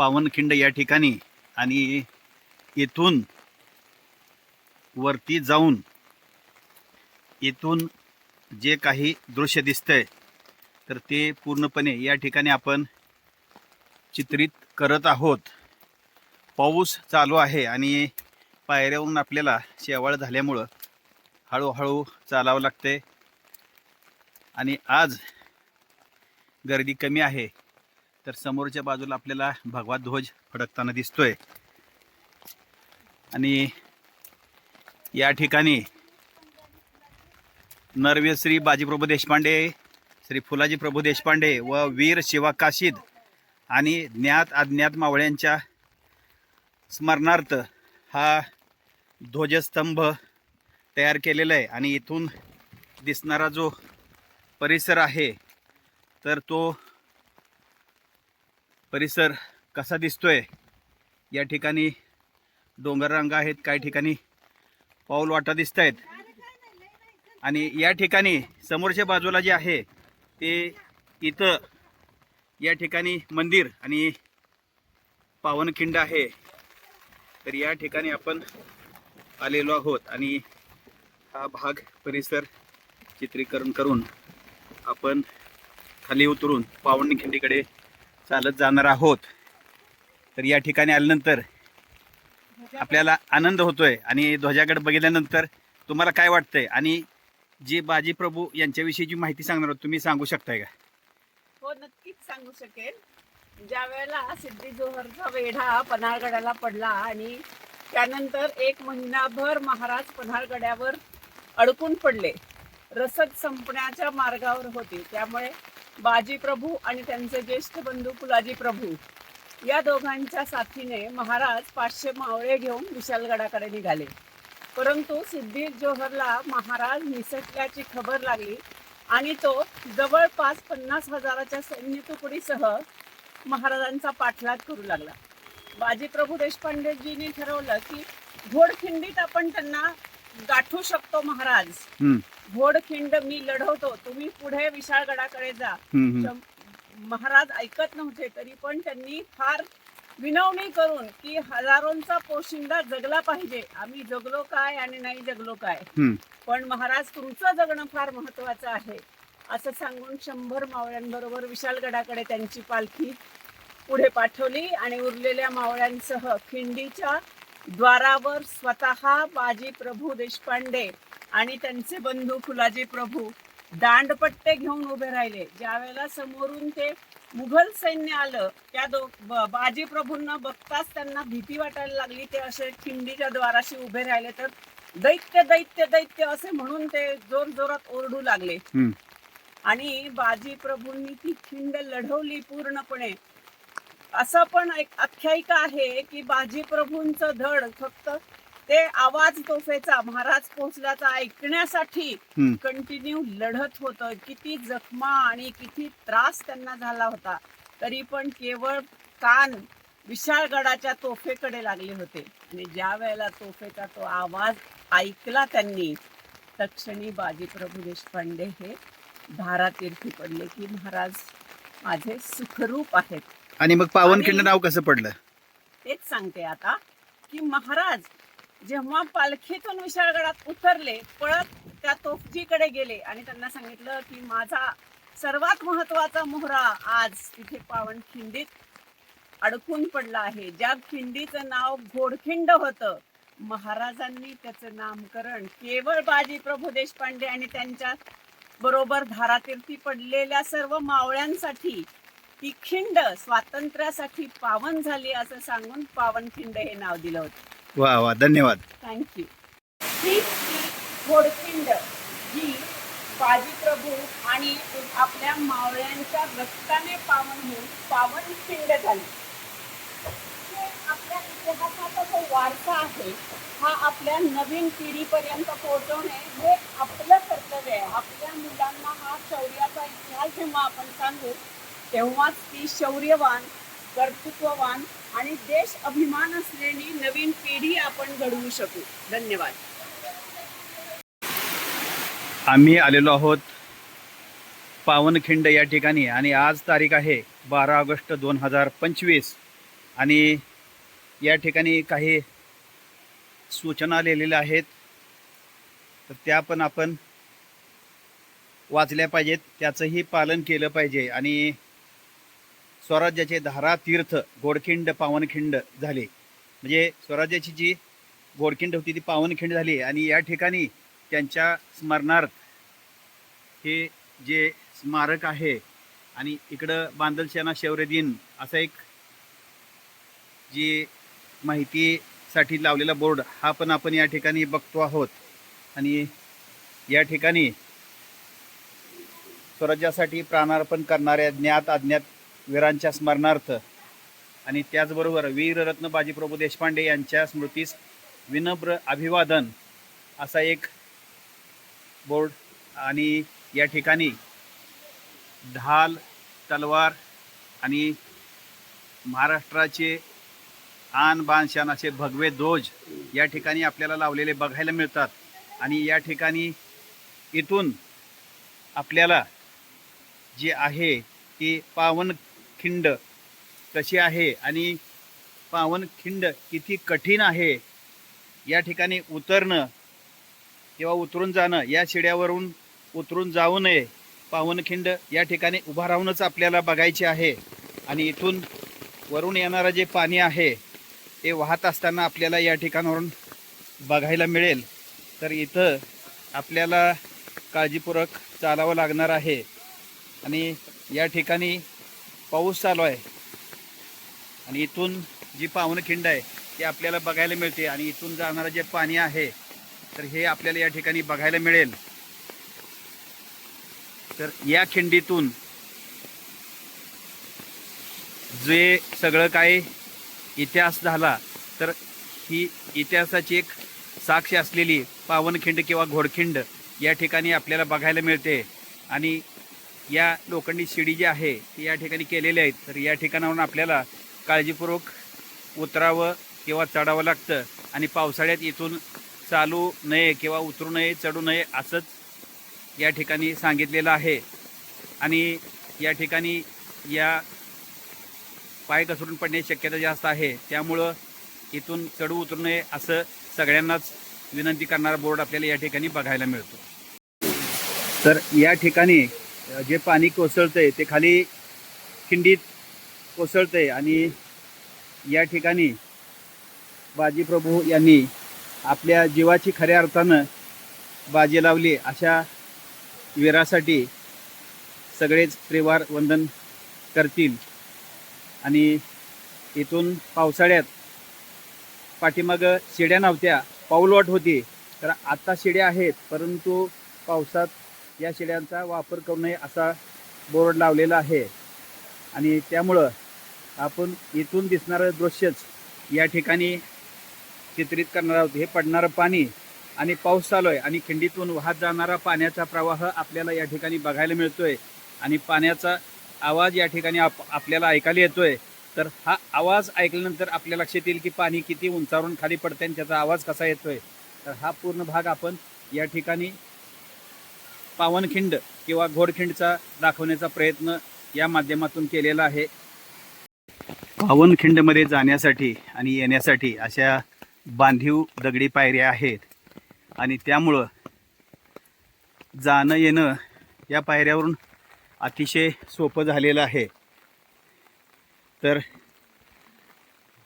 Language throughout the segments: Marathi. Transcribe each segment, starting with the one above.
पावनखिंड या ठिकाणी आणि इथून वरती जाऊन इथून जे काही दृश्य दिसतंय तर ते पूर्णपणे या ठिकाणी आपण चित्रित करत आहोत. पाऊस चालू आहे आणि पायऱ्यावरून आपल्याला शेवाळ झाल्यामुळं हळूहळू चालावं लागते आणि आज गर्दी कमी आहे. तर समोरच्या बाजूला आपल्याला भगवा ध्वज फडकताना दिसतोय. आणि या ठिकाणी नरवीर श्री बाजीप्रभू देशपांडे श्री फुलाजी प्रभू देशपांडे व वीर शिवा काशीद आणि ज्ञात अज्ञात मावळ्यांच्या स्मरणार्थ हा ध्वजस्तंभ तयार केलेला आहे. आणि इथून दिसणारा जो परिसर आहे तर तो परिसर कसा दिसतोय? या ठिकाणी डोंगररांगा आहेत काही ठिकाणी पाऊल वाटा दिसत आहेत आणि या ठिकाणी समोरच्या बाजूला जे आहे ते इथं या ठिकाणी मंदिर आणि पावनखिंड आहे. तर या ठिकाणी आपण आलेलो आहोत आणि हा भाग परिसर चित्रीकरण करून आपण खाली उतरून पावनखिंडीकडे चालत जाणार आहोत. तर या ठिकाणी आल्यानंतर आपल्याला आनंद होतोय आणि ध्वजाकडे बघितल्यानंतर तुम्हाला काय वाटतंय? आणि जे बाजी प्रभू यांच्याविषयी जी माहिती सांगणार आहोत तुम्ही सांगू शकताय का? हो नक्कीच सांगू शकेल. ज्या वेळेला सिद्धी जोहरचा वेढा पन्हाळगडाला पडला आणि त्यानंतर एक महिनाभर महाराज पन्हाळगड्यावर अडकून पडले. रसद संपण्याच्या मार्गावर होती. त्यामुळे बाजी प्रभू आणि त्यांचे ज्येष्ठ बंधू कुलाजी प्रभू. या दोघांच्या साथीने महाराज पाचशे मावळे घेऊन विशालगडाकडे निघाले. परंतु सिद्धी जोहरला महाराज निसटल्याची खबर लागली आणि तो जवळपास पन्नास हजाराच्या सैन्य तुकडीसह महाराजांचा पाठलाग करू लागला. बाजीप्रभू देशपांडेजींनी ठरवलं की घोडखिंडीत आपण त्यांना गाठू शकतो महाराज. घोडखिंड मी लढवतो तुम्ही पुढे विशाळगडाकडे जा. शं- महाराज ऐकत नव्हते तरी पण त्यांनी फार विनवणी करून की हजारोंचा पोशिंदा जगला पाहिजे आम्ही जगलो काय आणि नाही जगलो काय हम्म. पण महाराज तुमचं जगणं फार महत्वाचं आहे असं सांगून शंभर मावळ्यांबरोबर विशालगडाकडे त्यांची पालखी पुढे पाठवली आणि उरलेल्या मावळ्यांसह खिंडीच्या द्वारावर स्वतः बाजी प्रभू देशपांडे आणि त्यांचे बंधू फुलाजी प्रभू दांडपट्टे घेऊन उभे राहिले. ज्यावेळेला समोरून ते मुघल सैन्य आलं त्या दो बाजी प्रभूंना बघताच त्यांना भीती वाटायला लागली. ते असे खिंडीच्या द्वाराशी उभे राहिले तर दैत्य दैत्य दैत्य असे म्हणून ते जोर जोरात ओरडू लागले. आणि बाजी प्रभूंनी ती खिंड लढवली पूर्णपणे. असं पण एक आख्यायिका आहे की बाजी प्रभूंचं धड फक्त ते आवाज तोफेचा महाराज पोहोचल्याचा ऐकण्यासाठी. कंटिन्यू लढत होतं. किती जखमा आणि किती त्रास त्यांना झाला होता. तरी पण केवळ कान विशाळगडाच्या तोफेकडे लागले होते. आणि ज्या वेळेला तोफेचा तो आवाज ऐकला त्यांनी तक्षणी बाजीप्रभू देशपांडे हे धारातीर्थी पडले की महाराज माझे सुखरूप आहेत. आणि मग पावनखिंड नाव कसं पडलं? तेच सांगते आता की महाराज जेव्हा पालखीतून विशाळगडात उतरले पळत त्या तोफजीकडे गेले आणि त्यांना सांगितलं की माझा सर्वात महत्त्वाचा मोहरा आज तिथे पावन खिंडीत अडकून पडला आहे. ज्या खिंडीचं नाव घोडखिंड होतं महाराजांनी त्याचं नामकरण केवळ बाजी प्रभू देशपांडे आणि त्यांच्या बरोबर धारातीर्थी पडलेल्या सर्व मावळ्यांसाठी ती खिंड स्वातंत्र्यासाठी पावन झाली असं सांगून पावनखिंड हे नाव दिलं होतं. वा वा धन्यवाद. थँक्यू ही ती घोडखिंड जी बाजीप्रभू आणि आपल्या मावळ्यांच्या रक्ताने पावन होऊन पावन खिंड झाली. आपल्या इतिहासाचा जो वारसा आहे हा आपल्या नवीन पिढीपर्यंत पोहोचवणे हे आपलं कर्तव्य आहे. आपल्या मुलांना हा शौर्याचा इतिहास जेव्हा आपण सांगू तेव्हाच ती शौर्यवान कर्तृत्ववान आणि देश अभिमान असलेली नवीन पिढी आपण घडवू शकू. धन्यवाद. आम्ही आलेलो आहोत पावनखिंड या ठिकाणी आणि आज तारीख आहे बारा ऑगस्ट दोन हजार पंचवीस. आणि या ठिकाणी काही सूचना लिहिलेल्या आहेत. तर त्या पण आपण वाचल्या पाहिजेत. त्याचंही पालन केलं पाहिजे. आणि स्वराज्याचे धारा तीर्थ गोडखिंड पावनखिंड झाले. म्हणजे स्वराज्याची जी गोडखिंड होती ती पावनखिंड झाली आणि या ठिकाणी त्यांच्या स्मरणार्थ हे जे स्मारक आहे आणि इकडं बांदलसेना शौर्य दिन असा एक जी माहितीसाठी लावलेला बोर्ड हा पण आपण या ठिकाणी बघतो आहोत. आणि या ठिकाणी स्वराज्यासाठी प्राणार्पण करणाऱ्या ज्ञात अज्ञात वीरांच्या स्मरणार्थ आणि त्याचबरोबर वीररत्न बाजीप्रभू देशपांडे यांच्या स्मृतीस विनम्र अभिवादन असा एक बोर्ड आणि या ठिकाणी ढाल तलवार आणि महाराष्ट्राचे आन बान शान असे भगवे ध्वज या ठिकाणी आपल्याला लावलेले बघायला मिळतात. आणि या ठिकाणी इथून आपल्याला जी आहे ती पावनखिंड कशी आहे आणि पावनखिंड किती कठीण आहे या ठिकाणी उतरणं किंवा उतरून जाणं या शिड्यावरून उतरून जाऊ नये. पावनखिंड या ठिकाणी उभा राहूनच आपल्याला बघायची आहे आणि इथून वरून येणारं जे पाणी आहे ते वाहत असताना आपल्याला या ठिकाणावरून बघायला मिळेल. तर इथं आपल्याला काळजीपूर्वक चालावं लागणार आहे आणि या ठिकाणी पाऊस चालू आहे. आणि इथून जी पावनखिंड आहे ती आपल्याला बघायला मिळते. आणि इथून जाणारं जे पाणी आहे तर हे आपल्याला या ठिकाणी बघायला मिळेल. तर या खिंडीतून जे सगळं काही इतिहास झाला तर ही इतिहासाची एक साक्ष असलेली पावनखिंड किंवा घोडखिंड या ठिकाणी आपल्याला बघायला मिळते. आणि या लोखंडी शिडी जी आहे ती या ठिकाणी केलेली आहेत. तर या ठिकाणावरून आपल्याला काळजीपूर्वक उतरावं किंवा चढावं लागतं. आणि पावसाळ्यात इथून चालू नये किंवा उतरू नये चढू नये असंच या ठिकाणी सांगितलेलं आहे. आणि या ठिकाणी या पाय घसरून पडण्याची शक्यता जास्त आहे. त्यामुळं इथून चढू उतरू नये असं सगळ्यांनाच विनंती करणारा बोर्ड आपल्याला या ठिकाणी बघायला मिळतो. तर या ठिकाणी जे पाणी कोसळतंय ते खाली खिंडीत कोसळतंय आणि या ठिकाणी बाजीप्रभू यांनी आपल्या जीवाची खऱ्या अर्थानं बाजी लावली अशा वीरासाठी सगळेच त्रिवार वंदन करतील. आणि इथून पावसाळ्यात पाठीमागं शिड्या नव्हत्या पाऊलवाट होती. तर आत्ता शिड्या आहेत परंतु पावसात या शिड्यांचा वापर करू नये असा बोर्ड लावलेला आहे. आणि त्यामुळं आपण इथून दिसणारं दृश्यच या ठिकाणी चित्रित करणार आहोत. हे पडणारं पाणी आणि पाऊस चालू आहे आणि खिंडीतून वाहत जाणारा पाण्याचा प्रवाह आपल्याला या ठिकाणी बघायला मिळतोय. आणि पाण्याचा आवाज या ठिकाणी आप आपल्याला ऐकायला येतोय. तर हा आवाज ऐकल्यानंतर आपल्या लक्षात येईल की पाणी किती उंचावरून खाली पडतंय आणि त्याचा आवाज कसा येतोय. तर हा पूर्ण भाग आपण या ठिकाणी पावनखिंड किंवा घोडखिंडचा दाखवण्याचा प्रयत्न या माध्यमातून केलेला आहे. पावनखिंडमध्ये जाण्यासाठी आणि येण्यासाठी अशा बांधीव दगडी पायऱ्या आहेत आणि त्यामुळं जाणं येणं या पायऱ्यावरून अतिशय सोपं झालेलं आहे. तर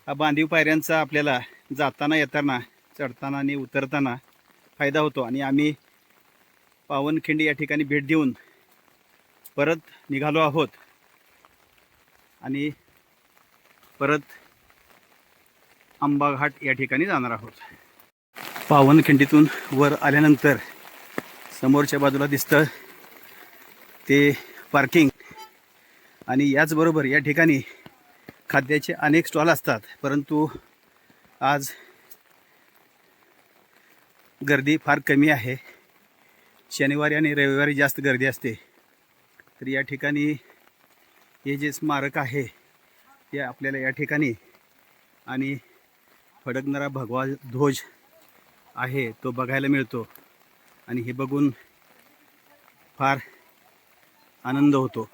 हा बांधीव पायऱ्यांचा आपल्याला जाताना येताना चढताना आणि उतरताना फायदा होतो आणि आम्ही पावनखिंड या ठिकाणी भेट देऊन परत निघालो आहोत. आणि परत आंबाघाट या ठिकाणी जाणार आहोत. पावनखिंडीतून वर आल्यानंतर समोरच्या बाजूला दिसतं ते पार्किंग आणि याचबरोबर या ठिकाणी खाद्याचे अनेक स्टॉल असतात. परंतु आज गर्दी फार कमी आहे. शनिवारी आणि रविवारी जास्त गर्दी असते. तर या ठिकाणी हे जे स्मारक आहे ते आपल्याला या ठिकाणी आणि फडकणारा भगवा ध्वज आहे तो बघायला मिळतो. आणि हे बघून फार आनंद होतो.